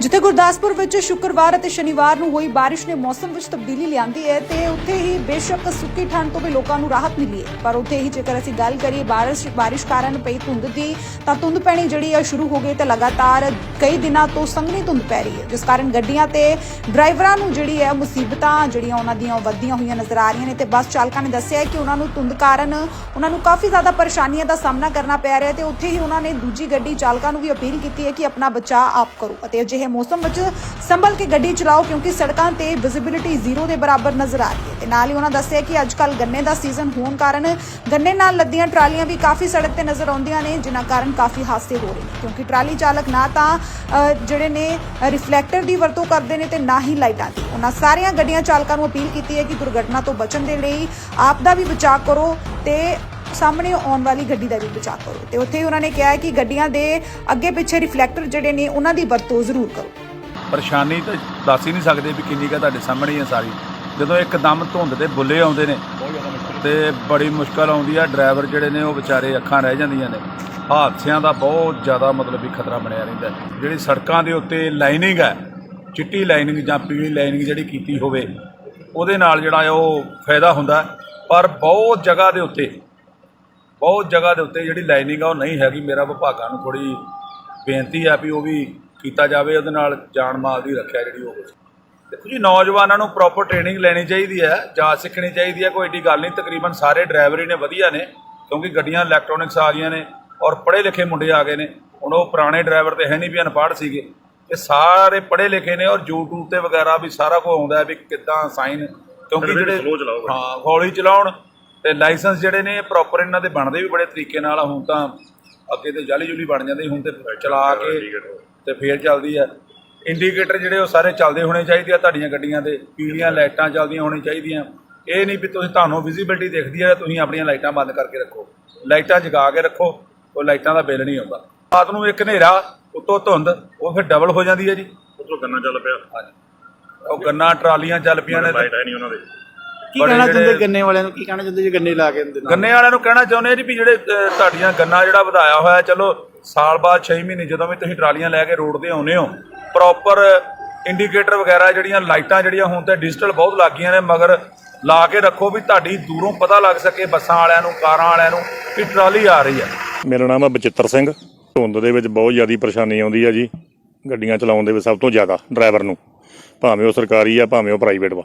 ਜਿੱਥੇ ਗੁਰਦਾਸਪੁਰ ਵਿੱਚ ਸ਼ੁੱਕਰਵਾਰ ਅਤੇ ਸ਼ਨੀਵਾਰ ਨੂੰ ਹੋਈ ਬਾਰਿਸ਼ ਨੇ ਮੌਸਮ ਵਿੱਚ ਤਬਦੀਲੀ ਲਿਆਂਦੀ ਹੈ ਤੇ ਉੱਥੇ ਹੀ ਬੇਸ਼ੱਕ ਸੁੱਕੀ ਠੰਡ ਤੋਂ ਵੀ ਲੋਕਾਂ ਨੂੰ ਰਾਹਤ ਮਿਲੀ ਹੈ। ਪਰ ਉੱਥੇ ਹੀ ਜੇਕਰ ਅਸੀਂ ਗੱਲ ਕਰੀਏ ਬਾਰਿਸ਼ ਬਾਰਿਸ਼ ਕਾਰਨ ਪਈ ਧੁੰਦ ਦੀ, ਤਾਂ ਧੁੰਦ ਪੈਣੀ ਜਿਹੜੀ ਹੈ ਸ਼ੁਰੂ ਹੋ ਗਈ ਤੇ ਲਗਾਤਾਰ ਕਈ ਦਿਨਾਂ ਤੋਂ ਸੰਘਣੀ ਧੁੰਦ ਪੈ ਰਹੀ ਹੈ, ਜਿਸ ਕਾਰਨ ਗੱਡੀਆਂ ਤੇ ਡਰਾਈਵਰਾਂ ਨੂੰ ਜਿਹੜੀ ਹੈ ਮੁਸੀਬਤਾਂ ਜਿਹੜੀਆਂ ਉਹਨਾਂ ਦੀਆਂ ਉਹ ਵੱਧਦੀਆਂ ਹੋਈਆਂ ਨਜ਼ਰ ਆ ਰਹੀਆਂ ਨੇ ਤੇ ਬੱਸ ਚਾਲਕਾਂ ਨੇ ਦੱਸਿਆ ਕਿ ਉਹਨਾਂ ਨੂੰ ਧੁੰਦ ਕਾਰਨ ਉਹਨਾਂ ਨੂੰ ਕਾਫੀ ਜ਼ਿਆਦਾ ਪਰੇਸ਼ਾਨੀਆਂ ਦਾ ਸਾਹਮਣਾ ਕਰਨਾ ਪੈ ਰਿਹਾ ਤੇ ਉੱਥੇ ਹੀ ਉਹਨਾਂ ਨੇ ਦੂਜੀ ਗੱਡੀ ਚਾਲਕਾਂ ਨੂੰ ਵੀ ਅਪੀਲ ਕੀਤੀ ਹੈ ਕਿ ਆਪਣਾ ਬਚਾਅ ਆਪ ਕਰੋ ਅਤੇ ਅਜਿਹੇ ਮੌਸਮ ਵਿੱਚ ਸੰਭਲ ਕੇ ਗੱਡੀ ਚਲਾਓ, ਕਿਉਂਕਿ ਸੜਕਾਂ ਤੇ ਵਿਜ਼ਿਬਿਲਿਟੀ ਜ਼ੀਰੋ ਦੇ ਬਰਾਬਰ ਨਜ਼ਰ ਆ ਰਹੀ ਹੈ। ਤੇ ਨਾਲ ਹੀ ਉਹਨਾਂ ਦੱਸਿਆ ਕਿ ਅੱਜ ਕੱਲ ਗੰਨੇ ਦਾ ਸੀਜ਼ਨ ਹੋਣ ਕਾਰਨ ਗੰਨੇ ਨਾਲ ਲੱਦੀਆਂ ਟਰਾਲੀਆਂ ਵੀ ਕਾਫੀ ਸੜਕ ਤੇ ਨਜ਼ਰ ਆਉਂਦੀਆਂ ਨੇ, ਜਿਨ੍ਹਾਂ ਕਾਰਨ ਕਾਫੀ ਹਾਦਸੇ ਹੋ ਰਹੇ ਨੇ। ਕਿਉਂਕਿ ਟਰਾਲੀ ਚਾਲਕ ਨਾ ਤਾਂ ਜਿਹੜੇ ਨੇ ਰਿਫਲੈਕਟਰ ਦੀ ਵਰਤੋਂ ਕਰਦੇ ਨੇ ਤੇ ਨਾ ਹੀ ਲਾਈਟਾਂ ਦੀ। ਉਹਨਾਂ ਸਾਰੀਆਂ ਗੱਡੀਆਂ ਚਾਲਕਾਂ ਨੂੰ ਅਪੀਲ ਕੀਤੀ ਹੈ ਕਿ ਦੁਰਘਟਨਾ ਤੋਂ ਬਚਣ ਦੇ ਲਈ ਆਪ ਦਾ ਵੀ ਬਚਾਅ ਕਰੋ ਤੇ ਸਾਹਮਣੇ ਆਉਣ ਵਾਲੀ ਗੱਡੀ ਦਾ ਵੀ ਬਚਾਅ ਕਰੋ। ਤੇ ਉੱਥੇ ਹੀ ਉਹਨਾਂ ਨੇ ਕਿਹਾ ਹੈ ਕਿ ਗੱਡੀਆਂ ਦੇ ਅੱਗੇ ਪਿੱਛੇ ਰਿਫਲੈਕਟਰ ਜਿਹੜੇ ਨੇ, ਉਹਨਾਂ ਦੀ ਵਰਤੋਂ ਜ਼ਰੂਰ ਕਰੋ। ਪਰੇਸ਼ਾਨੀ ਤਾਂ ਦੱਸ ਹੀ ਨਹੀਂ ਸਕਦੇ ਵੀ ਕਿੰਨੀ ਕਾ ਤੁਹਾਡੇ ਸਾਹਮਣੇ ਹੀ ਹੈ ਸਾਰੀ। ਜਦੋਂ ਇੱਕਦਮ ਧੁੰਦ ਦੇ ਬੁੱਲੇ ਆਉਂਦੇ ਨੇ, ਤੇ ਬੜੀ ਮੁਸ਼ਕਲ ਆਉਂਦੀ ਆ, ਡਰਾਈਵਰ ਜਿਹੜੇ ਨੇ ਉਹ ਵਿਚਾਰੇ ਅੱਖਾਂ ਰਹਿ ਜਾਂਦੀਆਂ ਨੇ। ਹਾਦਸਿਆਂ ਦਾ ਬਹੁਤ ਜ਼ਿਆਦਾ ਮਤਲਬ ਵੀ ਖਤਰਾ ਬਣਿਆ ਰਹਿੰਦਾ ਜਿਹੜੀ ਸੜਕਾਂ ਦੇ ਉੱਤੇ ਲਾਈਨਿੰਗ ਹੈ, ਚਿੱਟੀ ਲਾਈਨਿੰਗ ਜਾਂ ਪੀਲੀ ਲਾਈਨਿੰਗ ਜਿਹੜੀ ਕੀਤੀ ਹੋਵੇ, ਉਹਦੇ ਨਾਲ ਜਿਹੜਾ ਉਹ ਫਾਇਦਾ ਹੁੰਦਾ ਪਰ ਬਹੁਤ ਜਗ੍ਹਾ ਦੇ ਉੱਤੇ ਬਹੁਤ ਜਗ੍ਹਾ ਦੇ ਉੱਤੇ ਜਿਹੜੀ ਲਾਈਨਿੰਗ ਆ ਉਹ ਨਹੀਂ ਹੈਗੀ। ਮੇਰਾ ਵਿਭਾਗਾਂ ਨੂੰ ਥੋੜੀ ਬੇਨਤੀ ਆ ਵੀ ਉਹ ਵੀ ਕੀਤਾ ਜਾਵੇ ਉਹਦੇ ਨਾਲ ਜਾਨ ਮਾਲ ਦੀ ਰੱਖਿਆ ਜਿਹੜੀ ਉਹ ਦੇਖੋ ਜੀ ਨੌਜਵਾਨਾਂ ਨੂੰ ਪ੍ਰੋਪਰ ਟ੍ਰੇਨਿੰਗ ਲੈਣੀ ਚਾਹੀਦੀ ਹੈ ਜਾਂਚ ਸਿੱਖਣੀ ਚਾਹੀਦੀ ਹੈ ਕੋਈ ਏਡੀ ਗੱਲ ਨਹੀਂ। ਤਕਰੀਬਨ ਸਾਰੇ ਡਰਾਈਵਰ ਹੀ ਨੇ ਵਧੀਆ ਨੇ ਕਿਉਂਕਿ ਗੱਡੀਆਂ ਇਲੈਕਟ੍ਰੋਨਿਕਸ ਆ ਗਈਆਂ ਨੇ ਔਰ ਪੜ੍ਹੇ ਲਿਖੇ ਮੁੰਡੇ ਆ ਗਏ ਨੇ। ਹੁਣ ਉਹ ਪੁਰਾਣੇ ਡਰਾਈਵਰ ਤੇ ਹੈ ਨਹੀਂ ਵੀ ਅਨਪੜ੍ਹ ਸੀਗੇ। ਇਹ ਸਾਰੇ ਪੜ੍ਹੇ ਲਿਖੇ ਨੇ ਔਰ YouTube ਤੇ ਵਗੈਰਾ ਵੀ ਸਾਰਾ ਕੁਝ ਆਉਂਦਾ ਵੀ ਕਿੱਦਾਂ ਸਾਈਨ ਕਿਉਂਕਿ ਜਿਹੜੇ ਹਾਂ ਹੌਲੀ ਚਲਾਉਣ ਤੇ ਲਾਇਸੈਂਸ ਜਿਹੜੇ ਨੇ ਪ੍ਰੋਪਰ ਇਹਨਾਂ ਦੇ ਬਣਦੇ ਵੀ ਬੜੇ ਤਰੀਕੇ ਨਾਲ ਆ। ਹੁਣ ਤਾਂ ਅੱਗੇ ਤੇ ਜਾਲੀ ਜੁਲੀ ਬਣ ਜਾਂਦੇ ਹੁਣ ਤੇ ਚਲਾ ਕੇ ਤੇ ਫੇਰ ਚੱਲਦੀ ਆ। ਇੰਡੀਕੇਟਰ ਜਿਹੜੇ ਉਹ ਸਾਰੇ ਚੱਲਦੇ ਹੋਣੇ ਚਾਹੀਦੇ ਆ ਤੁਹਾਡੀਆਂ ਗੱਡੀਆਂ ਦੇ ਪੀਲੀਆਂ ਲਾਈਟਾਂ ਚੱਲਦੀਆਂ ਹੋਣੀਆਂ ਚਾਹੀਦੀਆਂ। ਇਹ ਨਹੀਂ ਵੀ ਤੁਸੀਂ ਤੁਹਾਨੂੰ ਵਿਜ਼ਿਬਿਲਟੀ ਦਿਖਦੀ ਹੈ ਤੁਸੀਂ ਆਪਣੀਆਂ ਲਾਈਟਾਂ ਬੰਦ ਕਰਕੇ ਰੱਖੋ। ਲਾਈਟਾਂ ਜਗਾ ਕੇ ਰੱਖੋ ਉਹ ਲਾਈਟਾਂ ਦਾ ਬਿੱਲ ਨਹੀਂ ਆਉਂਦਾ। ਰਾਤ ਨੂੰ ਇੱਕ ਹਨੇਰਾ ਉੱਤੋਂ ਧੁੰਦ ਉਹ ਫਿਰ ਡਬਲ ਹੋ ਜਾਂਦੀ ਹੈ ਜੀ। ਉਧਰੋਂ ਗੰਨਾ ਚੱਲ ਪਿਆ। ਹਾਂਜੀ। ਉਹ ਗੰਨਾ ਟਰਾਲੀਆਂ ਚੱਲ ਪਈਆਂ ਨੇ ਲਾਈਟ ਹੈ ਨਹੀਂ ਉਹਨਾਂ ਦੇ। ਕੀ ਕਹਿਣਾ ਚਾਹੁੰਦੇ ਗੰਨੇ ਵਾਲਿਆਂ ਨੂੰ? ਕੀ ਕਹਿਣਾ ਚਾਹੁੰਦੇ ਜੇ ਗੰਨੇ ਲਾ ਕੇ ਦਿੰਦੇ? ਗੰਨੇ ਵਾਲਿਆਂ ਨੂੰ ਕਹਿਣਾ ਚਾਹੁੰਦੇ ਆ ਜੀ ਵੀ ਜਿਹੜੇ ਤੁਹਾਡੀਆਂ ਗੰਨਾ ਜਿਹੜਾ ਵਧਾਇਆ ਹੋਇਆ ਚਲੋ ਸਾਲ ਬਾਅਦ 6 ਮਹੀਨੇ ਜਦੋਂ ਵੀ ਤੁਸੀਂ ਟਰਾਲੀਆਂ ਲੈ ਕੇ ਰੋਡ ਤੇ ਆਉਨੇ ਹੋ ਪ੍ਰੋਪਰ ਇੰਡੀਕੇਟਰ ਵਗੈਰਾ ਜਿਹੜੀਆਂ ਲਾਈਟਾਂ ਜਿਹੜੀਆਂ ਹੁਣ ਤੇ ਡਿਜੀਟਲ ਬਹੁਤ ਲੱਗ ਗਈਆਂ ਨੇ ਮਗਰ ਲਾ ਕੇ ਰੱਖੋ ਵੀ ਤੁਹਾਡੀ ਦੂਰੋਂ ਪਤਾ ਲੱਗ ਸਕੇ ਬੱਸਾਂ ਵਾਲਿਆਂ ਨੂੰ ਕਾਰਾਂ ਵਾਲਿਆਂ ਨੂੰ ਕਿ ਟਰਾਲੀ ਆ ਰਹੀ ਹੈ ਮੇਰਾ ਨਾਮ ਹੈ ਬਚਿੱਤਰ ਸਿੰਘ। ਧੁੰਦ ਦੇ ਵਿੱਚ ਬਹੁਤ ਜ਼ਿਆਦਾ ਪਰੇਸ਼ਾਨੀ ਆਉਂਦੀ ਆ ਜੀ। ਗੱਡੀਆਂ ਚਲਾਉਣ ਦੇ ਵਿੱਚ ਸਭ ਤੋਂ ਜ਼ਿਆਦਾ ਡਰਾਈਵਰ ਨੂੰ। ਭਾਵੇਂ ਉਹ ਸਰਕਾਰੀ ਆ ਭਾਵੇਂ ਉਹ ਪ੍ਰਾਈਵੇਟ ਵਾ।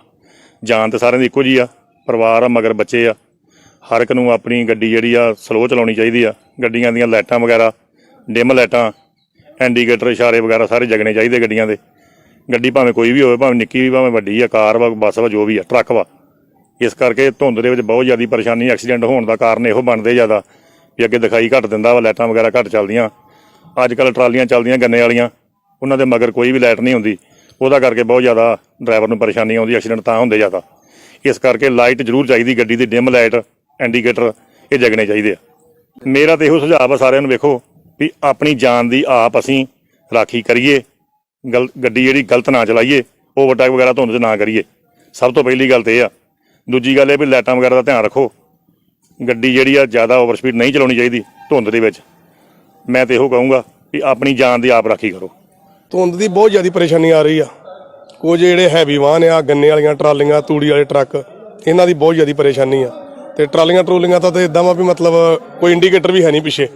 ਜਾਨ ਤੇ ਸਾਰਿਆਂ ਦੀ ਇੱਕੋ ਜੀ ਆ, ਪਰਿਵਾਰ ਆ, ਮਗਰ ਬੱਚੇ ਆ। ਹਰ ਇੱਕ ਨੂੰ ਆਪਣੀ ਗੱਡੀ ਜਿਹੜੀ ਆ, ਸਲੋ ਚਲਾਉਣੀ ਚਾਹੀਦੀ ਆ। ਗੱਡੀਆਂ ਦੀਆਂ ਲਾਈਟਾਂ ਵਗੈਰਾ, ਡਿਮ ਲਾਈਟਾਂ ਇੰਡੀਕੇਟਰ ਇਸ਼ਾਰੇ ਵਗੈਰਾ ਸਾਰੇ ਜਗਣੇ ਚਾਹੀਦੇ ਗੱਡੀਆਂ ਦੇ। ਗੱਡੀ ਭਾਵੇਂ ਕੋਈ ਵੀ ਹੋਵੇ, ਭਾਵੇਂ ਨਿੱਕੀ ਵੀ, ਭਾਵੇਂ ਵੱਡੀ ਆ, ਕਾਰ ਵਾ, ਬੱਸ ਵਾ, ਜੋ ਵੀ ਆ, ਟਰੱਕ ਵਾ। ਇਸ ਕਰਕੇ ਧੁੰਦ ਦੇ ਵਿੱਚ ਬਹੁਤ ਜ਼ਿਆਦਾ ਪਰੇਸ਼ਾਨੀ, ਐਕਸੀਡੈਂਟ ਹੋਣ ਦਾ ਕਾਰਨ ਇਹੋ ਬਣਦੇ ਜ਼ਿਆਦਾ, ਵੀ ਅੱਗੇ ਦਿਖਾਈ ਘੱਟ ਦਿੰਦਾ ਵਾ, ਲਾਈਟਾਂ ਵਗੈਰਾ ਘੱਟ ਚੱਲਦੀਆਂ। ਅੱਜ ਕੱਲ ਟਰਾਲੀਆਂ ਚੱਲਦੀਆਂ ਗੰਨੇ ਵਾਲੀਆਂ, ਉਹਨਾਂ ਦੇ ਮਗਰ ਕੋਈ ਵੀ ਲਾਈਟ ਨਹੀਂ ਹੁੰਦੀ। ਉਹਦਾ ਕਰਕੇ ਬਹੁਤ ਜ਼ਿਆਦਾ ਡਰਾਈਵਰ ਨੂੰ ਪਰੇਸ਼ਾਨੀ ਆਉਂਦੀ, ਐਕਸੀਡੈਂਟ ਤਾਂ ਹੁੰਦੇ ਜ਼ਿਆਦਾ। ਇਸ ਕਰਕੇ ਲਾਈਟ ਜ਼ਰੂਰ ਚਾਹੀਦੀ ਗੱਡੀ ਦੀ, ਡਿਮ ਲਾਈਟ, ਇੰਡੀਕੇਟਰ, ਇਹ ਜਗਣੇ ਚਾਹੀਦੇ ਆ। ਮੇਰਾ ਤੇ ਇਹੋ ਸੁਝਾਅ ਆ ਸਾਰਿਆਂ ਨੂੰ ਵੇਖੋ ਵੀ ਆਪਣੀ ਜਾਨ ਦੀ ਆਪ ਅਸੀਂ ਰਾਖੀ ਕਰੀਏ, ਗਲ, ਗੱਡੀ ਜਿਹੜੀ ਗਲਤ ਨਾ ਚਲਾਈਏ, ਓਵਰਟੇਕ ਵਗੈਰਾ ਧੁੰਦ 'ਚ ਨਾ ਕਰੀਏ। ਸਭ ਤੋਂ ਪਹਿਲੀ ਗੱਲ ਤੇ ਇਹ ਆ। ਦੂਜੀ ਗੱਲ ਇਹ ਵੀ ਲਾਈਟਾਂ ਵਗੈਰਾ ਦਾ ਧਿਆਨ ਰੱਖੋ। ਗੱਡੀ ਜਿਹੜੀ ਆ ਜ਼ਿਆਦਾ ਓਵਰ ਸਪੀਡ ਨਹੀਂ ਚਲਾਉਣੀ ਚਾਹੀਦੀ ਧੁੰਦ ਦੇ ਵਿੱਚ। ਮੈਂ ਤੇ ਇਹੋ ਕਹੂੰਗਾ ਵੀ ਆਪਣੀ ਜਾਨ ਦੀ ਆਪ ਰਾਖੀ ਕਰੋ। ਧੁੰਦ ਦੀ ਬਹੁਤ ਜ਼ਿਆਦਾ ਪਰੇਸ਼ਾਨੀ ਆ ਰਹੀ ਆ। ਕੁਝ ਜਿਹੜੇ ਹੈਵੀ ਵਾਹਨ ਆ, ਗੰਨੇ ਵਾਲੀਆਂ ਟਰਾਲੀਆਂ, ਤੂੜੀ ਵਾਲੇ ਟਰੱਕ, ਇਹਨਾਂ ਦੀ ਬਹੁਤ ਜ਼ਿਆਦਾ ਪਰੇਸ਼ਾਨੀ ਆ। ਤੇ ਟਰਾਲੀਆਂ ਟਰੋਲੀਆਂ ਤਾਂ ਤੇ ਇਦਾਂ ਵਾ ਵੀ ਮਤਲਬ ਕੋਈ ਇੰਡੀਕੇਟਰ ਵੀ ਹੈ ਨਹੀਂ ਪਿੱਛੇ।